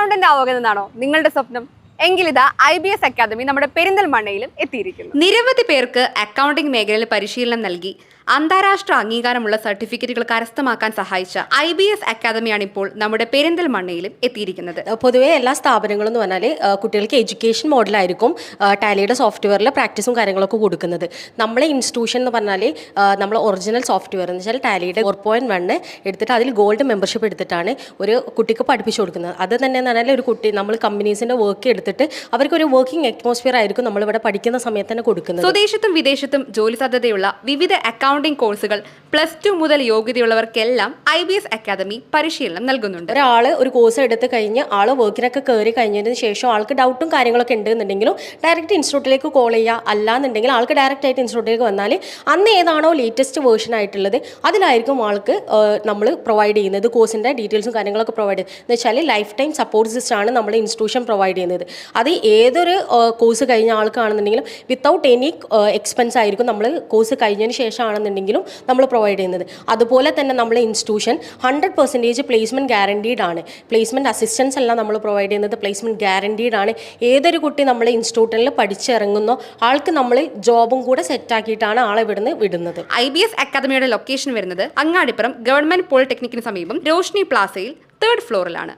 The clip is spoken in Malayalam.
അക്കൗണ്ടന്റ് ആവുക എന്നതാണോ നിങ്ങളുടെ സ്വപ്നം? എങ്കിലിതാ ഐ ബി എസ് അക്കാദമി നമ്മുടെ പെരിന്തൽമണ്ണയിലും എത്തിയിരിക്കുന്നു. നിരവധി പേർക്ക് അക്കൗണ്ടിംഗ് മേഖലയിൽ പരിശീലനം നൽകി. അന്താരാഷ്ട്ര അംഗീകാരമുള്ള സർട്ടിഫിക്കറ്റുകൾ കരസ്ഥമാക്കാൻ സഹായിച്ച ഐ ബി എസ് അക്കാദമിയാണ് ഇപ്പോൾ നമ്മുടെ പെരിന്തൽമണ്ണയിലും എത്തിയിരിക്കുന്നത്. പൊതുവെ എല്ലാ സ്ഥാപനങ്ങളും എന്ന് പറഞ്ഞാൽ കുട്ടികൾക്ക് എഡ്യൂക്കേഷൻ മോഡലായിരിക്കും ടാലിയുടെ സോഫ്റ്റ്വെയറിൽ പ്രാക്ടീസും കാര്യങ്ങളൊക്കെ കൊടുക്കുന്നത്. നമ്മളെ ഇൻസ്റ്റിറ്റ്യൂഷൻ എന്ന് പറഞ്ഞാൽ നമ്മൾ ഒറിജിനൽ സോഫ്റ്റ്വെയർ എന്ന് വെച്ചാൽ ടാലിയുടെ ഫോർ പോയിന്റ് വണ്ണ് എടുത്തിട്ട് അതിൽ ഗോൾഡ് മെമ്പർഷിപ്പ് എടുത്തിട്ടാണ് ഒരു കുട്ടിക്ക് പഠിപ്പിച്ചു കൊടുക്കുന്നത്. അത് തന്നെ എന്ന് പറഞ്ഞാൽ ഒരു കുട്ടി നമ്മൾ കമ്പനീസിന്റെ വർക്ക് എടുത്തിട്ട് അവർക്ക് ഒരു വർക്കിംഗ് അറ്റ്മോസ്ഫിയർ ആയിരിക്കും നമ്മളിവിടെ പഠിക്കുന്ന സമയത്ത് തന്നെ കൊടുക്കുന്നത്. സ്വദേശത്തും വിദേശത്തും ജോലി സാധ്യതയുള്ള വിവിധ അക്കൗണ്ടിംഗ് കോഴ്സുകൾ പ്ലസ് ടു മുതൽ യോഗ്യതയുള്ളവർക്കെല്ലാം ഐ ബി എസ് അക്കാദമി പരിശീലനം നൽകുന്നുണ്ട്. ഒരാൾ ഒരു കോഴ്സ് എടുത്ത് കഴിഞ്ഞ് ആൾ വർക്കിനൊക്കെ കയറി കഴിഞ്ഞതിന് ശേഷം ആൾക്ക് ഡൗട്ടും കാര്യങ്ങളൊക്കെ ഉണ്ടെന്നുണ്ടെങ്കിലും ഡയറക്റ്റ് ഇൻസ്റ്റിറ്റ്യൂട്ടിലേക്ക് കോൾ ചെയ്യുക അല്ലാന്നുണ്ടെങ്കിൽ ആൾക്ക് ഡയറക്റ്റ് ആയിട്ട് ഇൻസ്റ്റിറ്റ്യൂട്ടിലേക്ക് വന്നാൽ അന്ന് ഏതാണോ ലേറ്റസ്റ്റ് വേർഷൻ ആയിട്ടുള്ളത് അതിലായിരിക്കും ആൾക്ക് നമ്മൾ പ്രൊവൈഡ് ചെയ്യുന്നത്. കോഴ്സിന്റെ ഡീറ്റെയിൽസും കാര്യങ്ങളൊക്കെ പ്രൊവൈഡ് ചെയ്യുന്നത്. എന്ന് വെച്ചാൽ ലൈഫ് ടൈം സപ്പോർട്ട് സിസ്റ്റം നമ്മൾ ഇൻസ്റ്റിറ്റ്യൂഷൻ പ്രൊവൈഡ് ചെയ്യുന്നത്. അത് ഏതൊരു കോഴ്സ് കഴിഞ്ഞ ആൾക്കാണെന്നുണ്ടെങ്കിലും വിത്തൗട്ട് എനി എക്സ്പെൻസ് ആയിരിക്കും നമ്മൾ കോഴ്സ് കഴിഞ്ഞതിന് ശേഷമാണെന്നുണ്ടെങ്കിലും നമ്മൾ പ്രൊവൈഡ് ചെയ്യുന്നത്. അതുപോലെ തന്നെ നമ്മളെ institution hundred percentage placement guaranteed ആണ്. പ്ലേസ്മെന്റ് അസിസ്റ്റൻസ് എല്ലാം നമ്മൾ പ്രൊവൈഡ് ചെയ്യുന്നത് പ്ലേസ്മെന്റ് ഗ്യാരണ്ടീഡ് ആണ്. ഏതൊരു കുട്ടി നമ്മളെ ഇൻസ്റ്റിറ്റ്യൂട്ടിൽ പഠിച്ചിറങ്ങുന്നോ ആൾക്ക് നമ്മൾ ജോബും കൂടെ സെറ്റ് ആക്കിയിട്ടാണ് ആളെ ഇവിടുന്ന് വിടുന്നത്. ഐ ബി എസ് അക്കാദമിയുടെ ലൊക്കേഷൻ വരുന്നത് അങ്ങാടിപ്പുറം ഗവൺമെന്റ് പോളിടെക്നിക്കിന് സമീപം രോഷ്നി പ്ലാസയിൽ തേർഡ് ഫ്ലോറിലാണ്